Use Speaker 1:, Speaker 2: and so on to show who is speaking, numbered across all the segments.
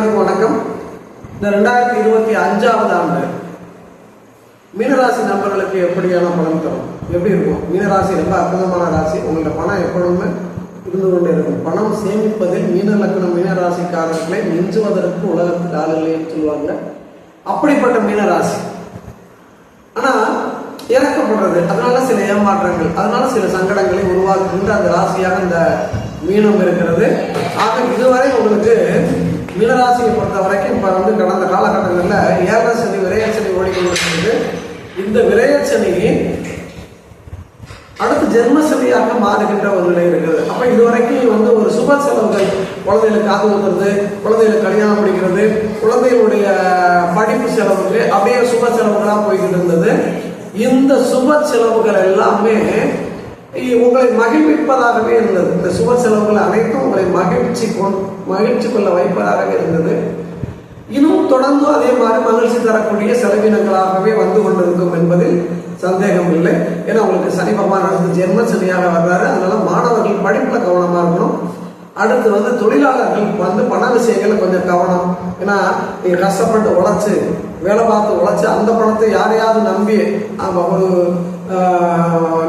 Speaker 1: அனைவருக்கும் வணக்கம். இந்த ரெண்டாயிரத்தி இருபத்தி அஞ்சாவது ஆண்டு மீனராசி நபர்களுக்கு எப்படியான பலன் தரும்? எப்படி இருக்கும்? மீனராசி ரொம்ப அற்புதமான ராசி. உங்களோட பணம் எப்பொழுதுமே இருந்து கொண்டே இருக்கும். பணம் சேமிப்பதில் மீன லக்கணம் மீனராசிக்காரர்களை மிஞ்சுவதற்கு உலகத்தில் ஆள் இல்லைன்னு சொல்லுவாங்க. அப்படிப்பட்ட மீனராசி. ஆனா இறக்கப்படுறது அதனால சில ஏமாற்றங்கள் அதனால சில சங்கடங்களை உருவாக்குகின்ற அந்த ராசியாக இந்த மீனம் இருக்கிறது. ஆக இதுவரை உங்களுக்கு மீனராசியை பொறுத்த வரைக்கும் இப்போ வந்து கடந்த காலகட்டங்களில் ஏழரை சனி விரைய சனி ஓடிக்கொண்டிருக்கிறது இந்த விரைய சனி அடுத்து ஜென்மசனியாக மாறுகின்ற ஒரு நிலை இருக்குது. அப்ப இதுவரைக்கும் வந்து ஒரு சுப செலவுகள் குழந்தைகளுக்கு காது ஊத்துறது குழந்தைகளுக்கு கல்யாணம் முடிக்கிறது குழந்தைகளுடைய படிப்பு செலவுக்கு அப்படியே சுப செலவுகளாக போய்கிட்டு இருந்தது. இந்த சுப செலவுகள் எல்லாமே உங்களை மகிழ்விப்பதாகவே இருந்தது. இந்த சுப செலவுகள் அனைத்தும் உங்களை மகிழ்ச்சி கொண் மகிழ்ச்சி கொள்ள வைப்பதாகவே இருந்தது. இன்னும் தொடர்ந்து அதே மாதிரி மகிழ்ச்சி தரக்கூடிய செலவினங்களாகவே வந்து கொண்டிருக்கும் என்பதில் சந்தேகம் இல்லை. ஏன்னா உங்களுக்கு சனி பகவான் அடுத்து ஜென்ம சனியாக வர்றாரு. அதனால மாணவர்கள் படிப்புல கவனமா இருக்கணும். அடுத்து வந்து தொழிலாளர்கள் வந்து பண விஷயங்கள்ல கொஞ்சம் கவனம். ஏன்னா நீங்கள் கஷ்டப்பட்டு உழைச்சு வேலை பார்த்து உழைச்சு அந்த பணத்தை யாரையாவது நம்பி ஒரு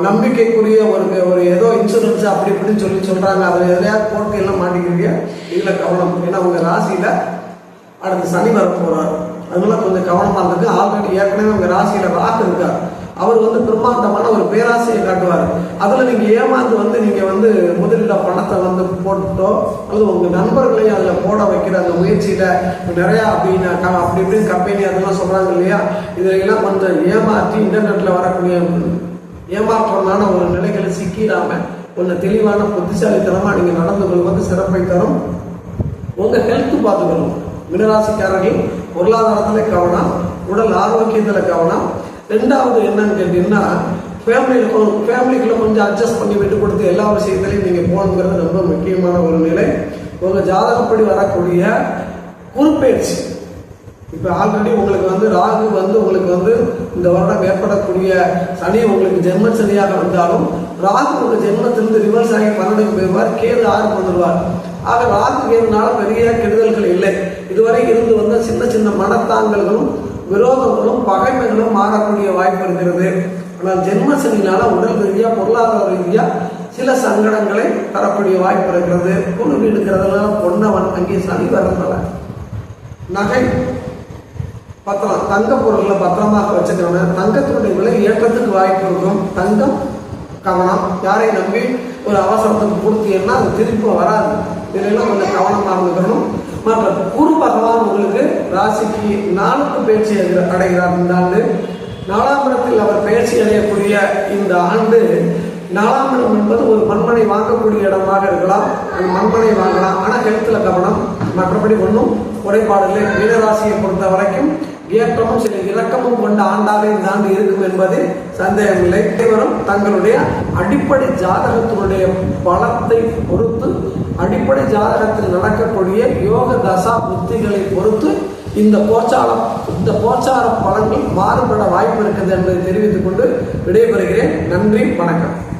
Speaker 1: நம்பிக்கைக்குரிய ஒரு ஒரு ஏதோ இன்சூரன்ஸ் அப்படி இப்படின்னு சொல்லி சொல்கிறாங்க அதில் எதையாவது போட்டு எல்லாம் மாட்டிக்கிறீங்க? இதில் கவனம். ஏன்னா உங்கள் ராசியில் அடுத்து சனி வர போறார். அதனால கொஞ்சம் கவனமாக இருக்கு ஆல்ரெடி ஏற்கனவே உங்கள் ராசியில் ராகு இருக்கார். அவர் வந்து பிரம்மாண்டமான ஒரு பேராசையை காட்டுவார். அதில் நீங்கள் ஏமாந்து வந்து நீங்கள் வந்து முதலீட பணத்தை வந்து போட்டோ அல்லது உங்கள் நண்பர்களையும் அதில் போட வைக்கிற அந்த முயற்சியில் நிறையா அப்படின்னு அப்படி இப்படின்னு கம்பெனி அதெல்லாம் சொல்கிறாங்க இல்லையா? இதுல எல்லாம் கொஞ்சம் ஏமாற்றி இன்டர்நெட்டில் வரக்கூடிய ஏமாற்றமான ஒரு நிலைகளை சிக்கிடாமல் கொஞ்சம் தெளிவான புத்திசாலித்தனமாக நீங்கள் நடந்து கொள்வது சிறப்பை தரும். உங்கள் ஹெல்த்து பார்த்துக்கணும். மினராசிக்காரர்கள் பொருளாதாரத்தில் கவனம் உடல் ஆரோக்கியத்தில் கவனம். ரெண்டாவது என்னன்னு கேட்டீங்கன்னா ஃபேமிலியில் ஃபேமிலிக்குள்ளே கொஞ்சம் அட்ஜஸ்ட் பண்ணி விட்டு கொடுத்து எல்லா விஷயத்துலையும் நீங்கள் போகணுங்கிறது ரொம்ப முக்கியமான ஒரு நிலை. உங்கள் ஜாதகப்படி வரக்கூடிய குறுப்பெயர்ச்சி. இப்போ ஆல்ரெடி உங்களுக்கு வந்து ராகு வந்து உங்களுக்கு வந்து இந்த வருடம் ஏற்படக்கூடிய சனி உங்களுக்கு ஜென்ம சனியாக இருந்தாலும் ராகு உங்கள் ஜென்மத்திலிருந்து ரிவர்ஸ் ஆகி பன்னெண்டுக்கு போயிடுவார் கேது ஆறு வந்துடுவார் ஆக ராகு கேதுனால பெரிய கெடுதல்கள் இல்லை. இதுவரை இருந்து வந்த சின்ன சின்ன மனத்தாங்கல்களும் விரோதங்களும் பகைமைகளும் மாறக்கூடிய வாய்ப்பு இருக்கிறது. ஆனால் ஜென்மசனினால் உடல் ரீதியாக பொருளாதார ரீதியாக சில சங்கடங்களை தரக்கூடிய வாய்ப்பு இருக்கிறது. குழு எடுக்கிறதுனால பொன்னவன் அங்கே சனி வர்றதுனால நகை பத்திரம் தங்க பொருள்களை பத்திரமாக வச்சுக்கிறவங்க தங்கத்தினுடைய விலை ஏற்றத்துக்கு வாய்ப்பு இருக்கும். தங்கம் கவனம். யாரை நம்பி ஒரு அவசரத்துக்கு கொடுத்தீங்கன்னா அது திருப்பி வராது. இதெல்லாம் கொஞ்சம் கவனமாக இருந்துக்கணும் மற்ற குரு பகவான் உங்களுக்கு ராசிக்கு நாளுக்கு பேச்சு அடைகிறார். இந்த ஆண்டு நாலாம் இடத்தில் அவர் பயிற்சி அடையக்கூடிய இந்த ஆண்டு நாலாம் இடம் என்பது ஒரு மண்மனை வாங்கக்கூடிய இடமாக இருக்கலாம் அது மண்மனை வாங்கலாம். ஆனால் ஹெல்த்ல கவனம் மற்றபடி ஒன்றும் குறைபாடுகளை மீனராசியை பொறுத்த வரைக்கும் ஏற்றமும் சில இறக்கமும் கொண்ட ஆண்டாக இந்த ஆண்டு இருக்கும் என்பது சந்தேகமில்லை. அனைவரும் தங்களுடைய அடிப்படை ஜாதகத்தினுடைய பலத்தை பொறுத்து அடிப்படை ஜாதகத்தில் நடக்கக்கூடிய யோக தசா புத்திகளை பொறுத்து இந்த போச்சாரம் இந்த போச்சார பலன்கள் மாறுபட வாய்ப்பு இருக்குது என்பதை தெரிவித்துக் கொண்டு விடைபெறுகிறேன். நன்றி வணக்கம்.